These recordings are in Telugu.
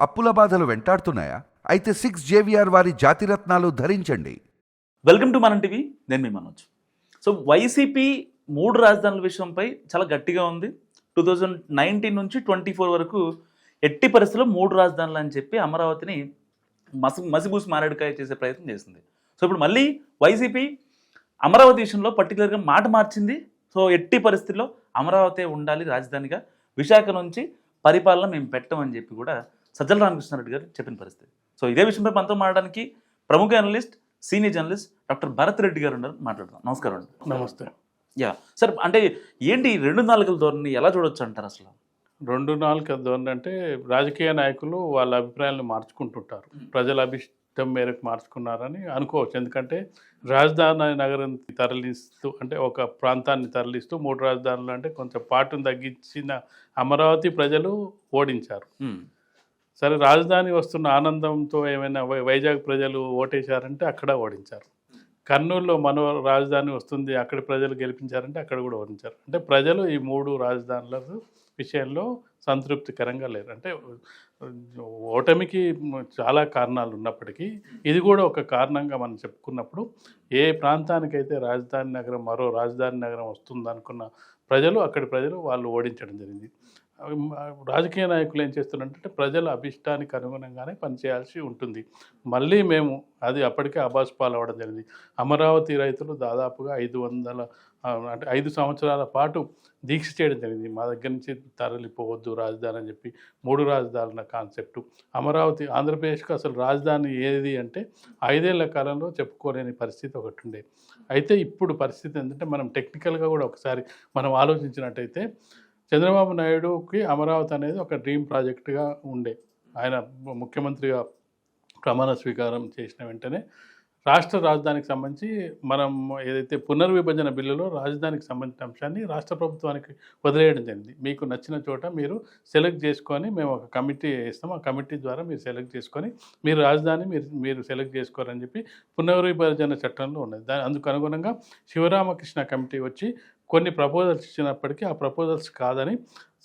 అప్పుల బాధలు వెంటాడుతున్నాయా? అయితే సిక్స్ జేవిఆర్ వారి జాతిరత్నాలు ధరించండి. వెల్కమ్ టు మన టీవీ. నేను మీ మనోజ్. సో వైసీపీ మూడు రాజధానుల విషయంపై చాలా గట్టిగా ఉంది. టూ థౌజండ్ నైన్టీన్ నుంచి ట్వంటీ ఫోర్ వరకు ఎట్టి పరిస్థితుల్లో మూడు రాజధానులు అని చెప్పి అమరావతిని మసి మసిబూసి మారేడుకాయ చేసే ప్రయత్నం చేసింది. సో ఇప్పుడు మళ్ళీ వైసీపీ అమరావతి విషయంలో పర్టికులర్గా మాట మార్చింది. సో ఎట్టి పరిస్థితుల్లో అమరావతి ఉండాలి రాజధానిగా. విశాఖ నుంచి పరిపాలన మేము పెట్టమని చెప్పి కూడా సజ్జల రామకృష్ణారెడ్డి గారు చెప్పిన పరిస్థితి. సో ఇదే విషయంపై మనతో మాట్లాడడానికి ప్రముఖ analyst senior journalist doctor Bharath Reddy garu ఉన్నారు. మాట్లాడదాం. నమస్కారం అండి. నమస్తే. యా. సార్ అంటే ఏంటి రెండు నాలుగుల ధోరణి ఎలా చూడొచ్చు అంటారు అసలు? రెండు నాలుగు ధోరణి అంటే రాజకీయ నాయకులు వాళ్ళ అభిప్రాయాలను మార్చుకుంటుంటారు. ప్రజల అభిష్టం మేరకు మార్చుకున్నారని అనుకోవచ్చు. ఎందుకంటే రాజధాని నగరం తరలిస్తూ అంటే ఒక ప్రాంతాన్ని తరలిస్తూ మూడు రాజధానులు అంటే కొంచెం పాటును తగ్గించిన అమరావతి ప్రజలు ఓడించారు. సరే రాజధాని వస్తున్న ఆనందంతో ఏమైనా వై- వైజాగ్ ప్రజలు ఓటేశారంటే అక్కడ ఓడించారు. కర్నూలులో మనో రాజధాని వస్తుంది అక్కడ ప్రజలు గెలిపించారంటే అక్కడ కూడా ఓడించారు. అంటే ప్రజలు ఈ మూడు రాజధానుల విషయంలో సంతృప్తికరంగా లేరు. అంటే ఓటమికి చాలా కారణాలు ఉన్నప్పటికీ ఇది కూడా ఒక కారణంగా మనం చెప్పుకున్నప్పుడు ఏ ప్రాంతానికైతే రాజధాని నగరం మరో రాజధాని నగరం వస్తుందనుకున్న ప్రజలు అక్కడి ప్రజలు వాళ్ళు ఓడించడం జరిగింది. రాజకీయ నాయకులు ఏం చేస్తున్నారంటే ప్రజల అభిష్టానికి అనుగుణంగానే పనిచేయాల్సి ఉంటుంది. మళ్ళీ మేము అది అప్పటికే అబాస్ పాలవడం జరిగింది. అమరావతి రైతులు దాదాపుగా ఐదు వందల అంటే ఐదు సంవత్సరాల పాటు దీక్ష చేయడం జరిగింది. మా దగ్గర నుంచి తరలిపోవద్దు రాజధాని అని చెప్పి మూడు రాజధానుల కాన్సెప్టు. అమరావతి ఆంధ్రప్రదేశ్కి అసలు రాజధాని ఏది అంటే ఐదేళ్ళ కాలంలో చెప్పుకోలేని పరిస్థితి ఒకటి ఉండే. అయితే ఇప్పుడు పరిస్థితి ఏంటంటే మనం టెక్నికల్గా కూడా ఒకసారి మనం ఆలోచించినట్టయితే చంద్రబాబు నాయుడుకి అమరావతి అనేది ఒక డ్రీమ్ ప్రాజెక్టుగా ఉండే. ఆయన ముఖ్యమంత్రిగా ప్రమాణ స్వీకారం చేసిన వెంటనే రాష్ట్ర రాజధానికి సంబంధించి మనం ఏదైతే పునర్విభజన బిల్లులో రాజధానికి సంబంధించిన అంశాన్ని రాష్ట్ర ప్రభుత్వానికి వదిలేయడం జరిగింది. మీకు నచ్చిన చోట మీరు సెలెక్ట్ చేసుకొని మేము ఒక కమిటీ వేస్తాం. ఆ కమిటీ ద్వారా మీరు సెలెక్ట్ చేసుకొని మీరు రాజధాని మీరు మీరు సెలెక్ట్ చేసుకోరని చెప్పి పునర్విభజన చట్టంలో ఉన్నది. దాని అందుకు అనుగుణంగా శివరామకృష్ణ కమిటీ వచ్చి కొన్ని ప్రపోజల్స్ ఇచ్చినప్పటికీ ఆ ప్రపోజల్స్ కాదని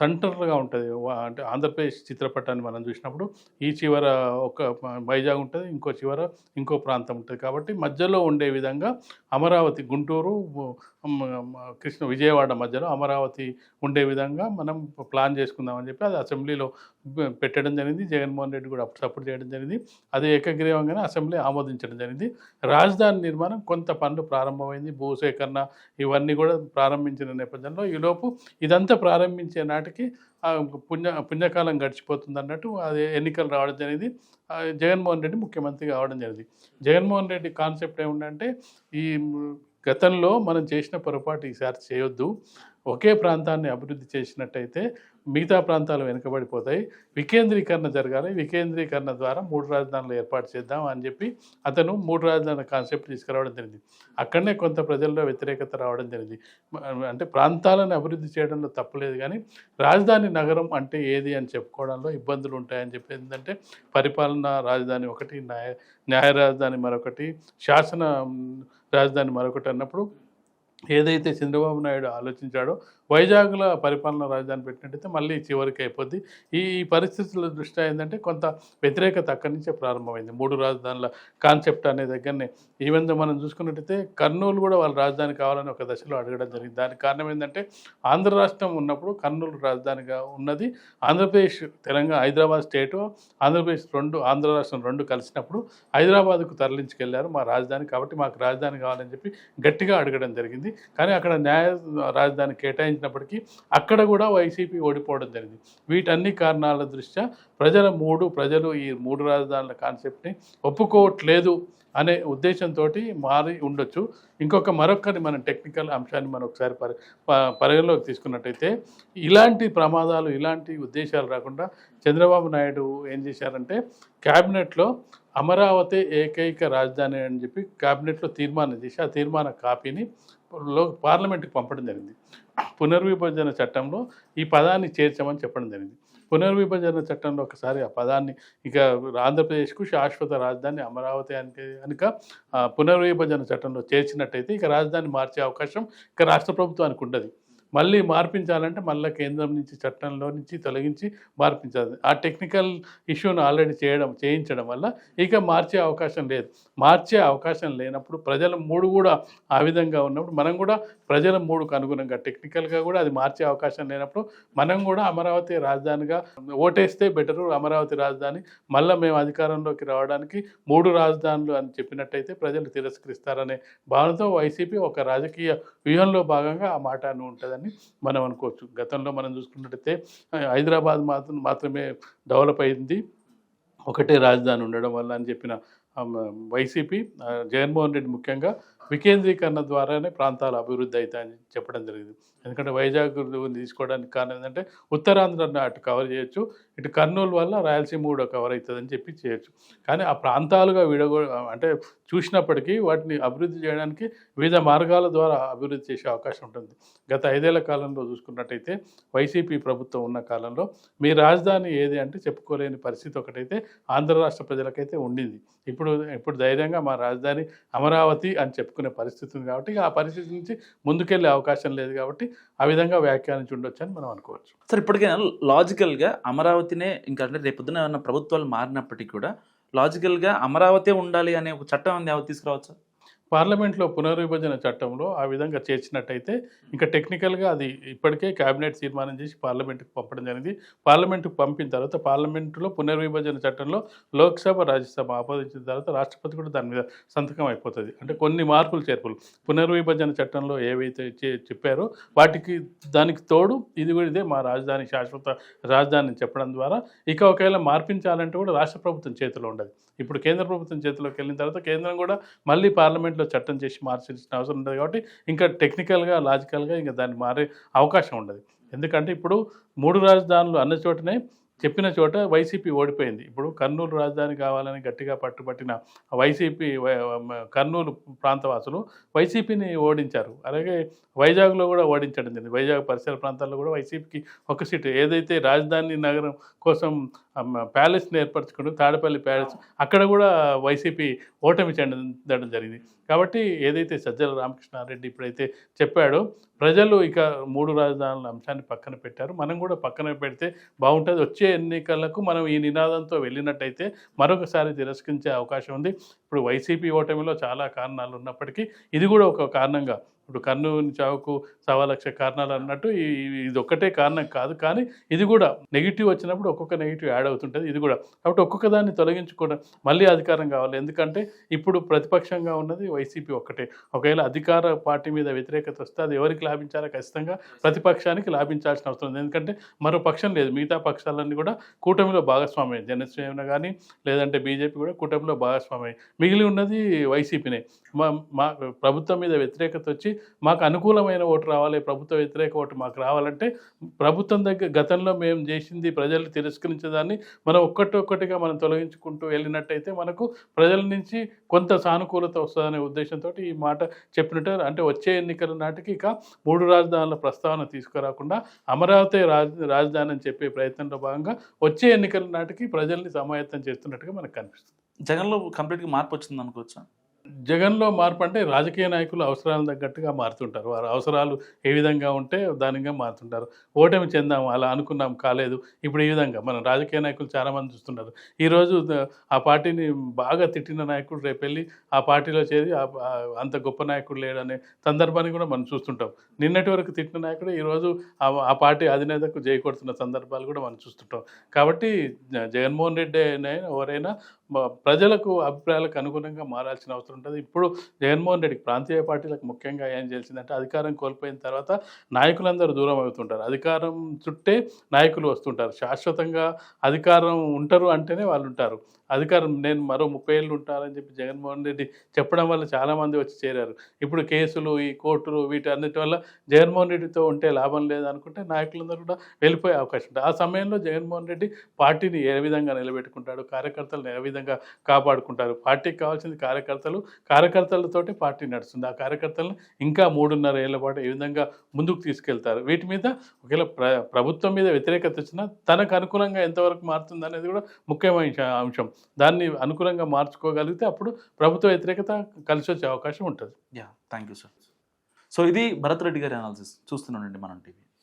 సెంటర్గా ఉంటుంది. అంటే ఆంధ్రప్రదేశ్ చిత్రపటాన్ని మనం చూసినప్పుడు ఈ చివర ఒక వైజాగ్ ఉంటుంది ఇంకో చివర ఇంకో ప్రాంతం ఉంటుంది. కాబట్టి మధ్యలో ఉండే విధంగా అమరావతి గుంటూరు కృష్ణ విజయవాడ మధ్యలో అమరావతి ఉండే విధంగా మనం ప్లాన్ చేసుకుందామని చెప్పి అది అసెంబ్లీలో పెట్టడం జరిగింది. జగన్మోహన్ రెడ్డి కూడా అప్పుడు సపోర్ట్ చేయడం జరిగింది. అది ఏకగ్రీవంగానే అసెంబ్లీ ఆమోదించడం జరిగింది. రాజధాని నిర్మాణం కొంత పనులు ప్రారంభమైంది. భూసేకరణ ఇవన్నీ కూడా ప్రారంభించిన నేపథ్యంలో ఈలోపు ఇదంతా ప్రారంభించే నాటికి పుణ్య పుణ్యకాలం గడిచిపోతుంది అన్నట్టు అది ఎన్నికలు రావడం జరిగింది. జగన్మోహన్ రెడ్డి ముఖ్యమంత్రి కావడం జరిగింది. జగన్మోహన్ రెడ్డి కాన్సెప్ట్ ఏముందంటే ఈ గతంలో మనం చేసిన పొరపాటు ఈసారి చేయొద్దు. ఒకే ప్రాంతాన్ని అభివృద్ధి చేసినట్టయితే మిగతా ప్రాంతాలు వెనుకబడిపోతాయి. వికేంద్రీకరణ జరగాలి. వికేంద్రీకరణ ద్వారా మూడు రాజధానులు ఏర్పాటు చేద్దాం అని చెప్పి అతను మూడు రాజధానుల కాన్సెప్ట్ తీసుకురావడం జరిగింది. అక్కడనే కొంత ప్రజల్లో వ్యతిరేకత రావడం జరిగింది. అంటే ప్రాంతాలను అభివృద్ధి చేయడంలో తప్పులేదు కానీ రాజధాని నగరం అంటే ఏది అని చెప్పుకోవడంలో ఇబ్బందులు ఉంటాయని చెప్పి ఏంటంటే పరిపాలన రాజధాని ఒకటి న్యాయ న్యాయ రాజధాని మరొకటి శాసన రాజధాని మరొకటి అన్నప్పుడు ఏదైతే చంద్రబాబు నాయుడు ఆలోచించాడో వైజాగ్లో పరిపాలన రాజధాని పెట్టినట్టయితే మళ్ళీ చివరికి అయిపోద్ది. ఈ పరిస్థితుల దృష్ట్యా ఏంటంటే కొంత వ్యతిరేకత అక్కడి నుంచే ప్రారంభమైంది. మూడు రాజధానుల కాన్సెప్ట్ అనే దగ్గరనే. ఈవెన్ మనం చూసుకున్నట్టయితే కర్నూలు కూడా వాళ్ళ రాజధాని కావాలని ఒక దశలో అడగడం జరిగింది. దానికి కారణం ఏంటంటే ఆంధ్ర రాష్ట్రం ఉన్నప్పుడు కర్నూలు రాజధానిగా ఉన్నది. ఆంధ్రప్రదేశ్ తెలంగాణ హైదరాబాద్ స్టేటు ఆంధ్రప్రదేశ్ రెండు ఆంధ్ర రాష్ట్రం రెండు కలిసినప్పుడు హైదరాబాద్కు తరలించుకెళ్ళారు మా రాజధాని కాబట్టి మాకు రాజధాని కావాలని చెప్పి గట్టిగా అడగడం జరిగింది. కానీ అక్కడ న్యాయ రాజధాని కేటాయించి కేటాయించినప్పటికీ అక్కడ కూడా వైసీపీ ఓడిపోవడం జరిగింది. వీటన్ని కారణాల దృష్ట్యా ప్రజల మూడు ప్రజలు ఈ మూడు రాజధానుల కాన్సెప్ట్ని ఒప్పుకోవట్లేదు అనే ఉద్దేశంతో మారి ఉండొచ్చు. ఇంకొక మరొకరి మనం టెక్నికల్ అంశాన్ని మనం ఒకసారి పరి ప- పరిగణలోకి తీసుకున్నట్టయితే ఇలాంటి ప్రమాదాలు ఇలాంటి ఉద్దేశాలు రాకుండా చంద్రబాబు నాయుడు ఏం చేశారంటే క్యాబినెట్లో అమరావతి ఏకైక రాజధాని అని చెప్పి క్యాబినెట్లో తీర్మానం చేసి ఆ తీర్మాన కాపీని లో పార్లమెంట్కి పంపడం జరిగింది. పునర్విభజన చట్టంలో ఈ పదాన్ని చేర్చమని చెప్పడం జరిగింది. పునర్విభజన చట్టంలో ఒకసారి ఆ పదాన్ని ఇక ఆంధ్రప్రదేశ్కు శాశ్వత రాజధాని అమరావతి అంటే కనుక పునర్విభజన చట్టంలో చేర్చినట్టయితే ఇక రాజధాని మార్చే అవకాశం ఇక రాష్ట్ర ప్రభుత్వానికి ఉండదు. మళ్ళీ మార్పించాలంటే మళ్ళీ కేంద్రం నుంచి చట్టంలో నుంచి తొలగించి మార్పించాలి. ఆ టెక్నికల్ ఇష్యూను ఆల్రెడీ చేయడం చేయించడం వల్ల ఇక మార్చే అవకాశం లేదు. మార్చే అవకాశం లేనప్పుడు ప్రజలు మూడు కూడా ఆ విధంగా ఉన్నప్పుడు మనం కూడా ప్రజల మూడుకు అనుగుణంగా టెక్నికల్గా కూడా అది మార్చే అవకాశం లేనప్పుడు మనం కూడా అమరావతి రాజధానిగా ఓటేస్తే బెటరు అమరావతి రాజధాని. మళ్ళీ మేము అధికారంలోకి రావడానికి మూడు రాజధానులు అని చెప్పినట్టయితే ప్రజలు తిరస్కరిస్తారనే భావనతో వైసీపీ ఒక రాజకీయ వ్యూహంలో భాగంగా ఆ మాట అని ఉంటుందని మనం అనుకోవచ్చు. గతంలో మనం చూసుకున్నట్టయితే హైదరాబాద్ మాత్రం మాత్రమే డెవలప్ అయింది. ఒకటే రాజధాని ఉండడం వల్ల అని చెప్పిన వైసీపీ జగన్మోహన్ రెడ్డి ముఖ్యంగా వికేంద్రీకరణ ద్వారానే ప్రాంతాల అభివృద్ధి అవుతాయని చెప్పడం జరిగింది. ఎందుకంటే వైజాగ్ తీసుకోవడానికి కారణం ఏంటంటే ఉత్తరాంధ్రను అటు కవర్ చేయొచ్చు. ఇటు కర్నూలు వల్ల రాయలసీమ కూడా కవర్ అవుతుందని చెప్పి చేయొచ్చు. కానీ ఆ ప్రాంతాలుగా విడగొ అంటే చూసినప్పటికీ వాటిని అభివృద్ధి చేయడానికి వివిధ మార్గాల ద్వారా అభివృద్ధి చేసే అవకాశం ఉంటుంది. గత ఐదేళ్ళ కాలంలో చూసుకున్నట్టయితే వైసీపీ ప్రభుత్వం ఉన్న కాలంలో మీ రాజధాని ఏది అంటే చెప్పుకోలేని పరిస్థితి ఒకటైతే ఆంధ్ర రాష్ట్ర ప్రజలకైతే ఉండింది. ఇప్పుడు ఇప్పుడు ధైర్యంగా మా రాజధాని అమరావతి అని చెప్పుకునే పరిస్థితి ఉంది కాబట్టి ఆ పరిస్థితి నుంచి ముందుకెళ్ళే అవకాశం లేదు కాబట్టి ఆ విధంగా వ్యాఖ్యానించి ఉండొచ్చు అని మనం అనుకోవచ్చు. సార్ ఇప్పటికైనా లాజికల్గా అమరావతి అమరావతినే ఇంకా అంటే రేపొద్దున ఏమన్నా ప్రభుత్వాలు మారినప్పటికీ కూడా లాజికల్గా అమరావతి ఉండాలి అనే ఒక చట్టం అనేది ఎవరు తీసుకురావచ్చు? పార్లమెంట్లో పునర్విభజన చట్టంలో ఆ విధంగా చేర్చినట్టయితే ఇంకా టెక్నికల్గా అది ఇప్పటికే కేబినెట్ తీర్మానం చేసి పార్లమెంట్కి పంపడం జరిగింది. పార్లమెంట్కి పంపిన తర్వాత పార్లమెంటులో పునర్విభజన చట్టంలో లోక్సభ రాజ్యసభ ఆపాదించిన తర్వాత రాష్ట్రపతి కూడా దాని మీద సంతకం అయిపోతుంది. అంటే కొన్ని మార్పులు చేర్పులు. పునర్విభజన చట్టంలో ఏవైతే చే- చెప్పారో వాటికి దానికి తోడు ఇది కూడా ఇదే మా రాజధాని శాశ్వత రాజధానిని చెప్పడం ద్వారా ఇక ఒకవేళ మార్పించాలంటే కూడా రాష్ట్ర ప్రభుత్వం చేతిలో ఉండదు. ఇప్పుడు కేంద్ర ప్రభుత్వం చేతిలోకి వెళ్ళిన తర్వాత కేంద్రం కూడా మళ్ళీ పార్లమెంట్లో చట్టం చేసి మార్చాల్సిన అవసరం ఉండదు కాబట్టి ఇంకా టెక్నికల్గా లాజికల్గా ఇంకా దాన్ని మారే అవకాశం ఉండదు. ఎందుకంటే ఇప్పుడు మూడు రాజధానులు అన్న చోటనే చెప్పిన చోట వైసీపీ ఓడిపోయింది. ఇప్పుడు కర్నూలు రాజధాని కావాలని గట్టిగా పట్టుబట్టిన వైసీపీ కర్నూలు ప్రాంతవాసులు వైసీపీని ఓడించారు. అలాగే వైజాగ్లో కూడా ఓడించడం జరిగింది. వైజాగ్ పరిసర ప్రాంతాల్లో కూడా వైసీపీకి ఒక సీటు. ఏదైతే రాజధాని నగరం కోసం ప్యాలెస్ని ఏర్పరచుకుంటూ తాడపల్లి ప్యాలెస్ అక్కడ కూడా వైసీపీ ఓటమి చెందడం జరిగింది. కాబట్టి ఏదైతే సజ్జల రామకృష్ణారెడ్డి ఇప్పుడైతే చెప్పాడో ప్రజలు ఇక మూడు రాజధానుల అంశాన్ని పక్కన పెట్టారు. మనం కూడా పక్కన పెడితే బాగుంటుంది. వచ్చే ఎన్నికలకు మనం ఈ నినాదంతో వెళ్ళినట్టయితే మరొకసారి తిరస్కరించే అవకాశం ఉంది. ఇప్పుడు వైసీపీ ఓటమిలో చాలా కారణాలు ఉన్నప్పటికీ ఇది కూడా ఒక కారణంగా ఇప్పుడు కర్నూలు చావుకు సవా లక్ష కారణాలు అన్నట్టు ఇది ఒక్కటే కారణం కాదు. కానీ ఇది కూడా నెగిటివ్ వచ్చినప్పుడు ఒక్కొక్క నెగిటివ్ యాడ్ అవుతుంటుంది. ఇది కూడా. కాబట్టి ఒక్కొక్క దాన్ని తొలగించుకోవడం మళ్ళీ అధికారం కావాలి. ఎందుకంటే ఇప్పుడు ప్రతిపక్షంగా ఉన్నది వైసీపీ ఒక్కటే. ఒకవేళ అధికార పార్టీ మీద వ్యతిరేకత వస్తే అది ఎవరికి లాభించాలో ఖచ్చితంగా ప్రతిపక్షానికి లాభించాల్సిన అవసరం ఉంది. ఎందుకంటే మరో పక్షం లేదు. మిగతా పక్షాలన్నీ కూడా కూటమిలో భాగస్వామ్యం. జనసేన కానీ లేదంటే బీజేపీ కూడా కూటమిలో భాగస్వామ్యం. మిగిలి ఉన్నది వైసీపీనే. మా మా ప్రభుత్వం మీద వ్యతిరేకత వచ్చి మాకు అనుకూలమైన ఓటు రావాలి ప్రభుత్వ వ్యతిరేక ఓటు మాకు రావాలంటే ప్రభుత్వం దగ్గర గతంలో మేము చేసింది ప్రజలు తిరస్కరించేదాన్ని మనం ఒక్కటి ఒక్కటిగా మనం తొలగించుకుంటూ వెళ్ళినట్టయితే మనకు ప్రజల నుంచి కొంత సానుకూలత వస్తుందనే ఉద్దేశంతో ఈ మాట చెప్పినట్టు అంటే వచ్చే ఎన్నికల నాటికి ఇక మూడు రాజధానుల ప్రస్తావన తీసుకురాకుండా అమరావతి రాజ రాజధాని అని చెప్పే ప్రయత్నంలో భాగంగా వచ్చే ఎన్నికల నాటికి ప్రజల్ని సమాయత్తం చేస్తున్నట్టుగా మనకు కనిపిస్తుంది. జగన్లో కంప్లీట్గా మార్పు వచ్చింది అనుకోవచ్చు జగన్లో మార్పు అంటే రాజకీయ నాయకులు అవసరాలకు తగ్గట్టుగా మారుతుంటారు. వారి అవసరాలు ఏ విధంగా ఉంటే దానిగా మారుతుంటారు. ఓటమి చెందాము అలా అనుకున్నాం కాలేదు. ఇప్పుడు ఈ విధంగా మనం రాజకీయ నాయకులు చాలామంది చూస్తున్నారు. ఈరోజు ఆ పార్టీని బాగా తిట్టిన నాయకుడు రేపు వెళ్ళి ఆ పార్టీలో చేరి ఆ- అంత గొప్ప నాయకుడు లేడనే సందర్భాన్ని కూడా మనం చూస్తుంటాం. నిన్నటి వరకు తిట్టిన నాయకుడు ఈరోజు ఆ పార్టీ అధినేతకు జయకొడుతున్న సందర్భాలు కూడా మనం చూస్తుంటాం. కాబట్టి జగన్మోహన్ రెడ్డి అయినా ఎవరైనా ప్రజలకు అభిప్రాయాలకు అనుగుణంగా మారాల్సిన అవసరం ఉంటుంది. ఇప్పుడు జగన్మోహన్ రెడ్డికి ప్రాంతీయ పార్టీలకు ముఖ్యంగా ఏం చేసిందంటే అధికారం కోల్పోయిన తర్వాత నాయకులందరూ దూరం అవుతుంటారు. అధికారం చుట్టే నాయకులు వస్తుంటారు. శాశ్వతంగా అధికారం ఉంటారు అంటేనే వాళ్ళు ఉంటారు అధికారం నేను మరో ముప్పై ఏళ్ళు ఉంటానని చెప్పి జగన్మోహన్ రెడ్డి చెప్పడం వల్ల చాలామంది వచ్చి చేరారు. ఇప్పుడు కేసులు ఈ కోర్టులు వీటి అన్నిటి వల్ల జగన్మోహన్ రెడ్డితో ఉంటే లాభం లేదనుకుంటే నాయకులందరూ కూడా వెళ్ళిపోయే అవకాశం ఉంటుంది. ఆ సమయంలో జగన్మోహన్ రెడ్డి పార్టీని ఏ విధంగా నిలబెట్టుకుంటాడు కార్యకర్తలను ఏ విధంగా కాపాడుకుంటారు? పార్టీకి కావాల్సింది కార్యకర్తలు కార్యకర్తలతోటి పార్టీ నడుస్తుంది. ఆ కార్యకర్తలను ఇంకా మూడున్నర ఏళ్ళ పాటు ఏ విధంగా ముందుకు తీసుకెళ్తారు? వీటి మీద ఒకవేళ ప్ర ప్రభుత్వం మీద వ్యతిరేకత వచ్చినా తనకు అనుకూలంగా ఎంతవరకు మారుతుంది అనేది కూడా ముఖ్యమైన అంశం. దాన్ని అనుకూలంగా మార్చుకోగలిగితే అప్పుడు ప్రభుత్వ వ్యతిరేకత కలిసి వచ్చే అవకాశం ఉంటుంది. Yeah thank you sir. So ఇది భరత్ రెడ్డి గారి అనాలిసిస్ చూస్తున్నానండి మనం టీవీ.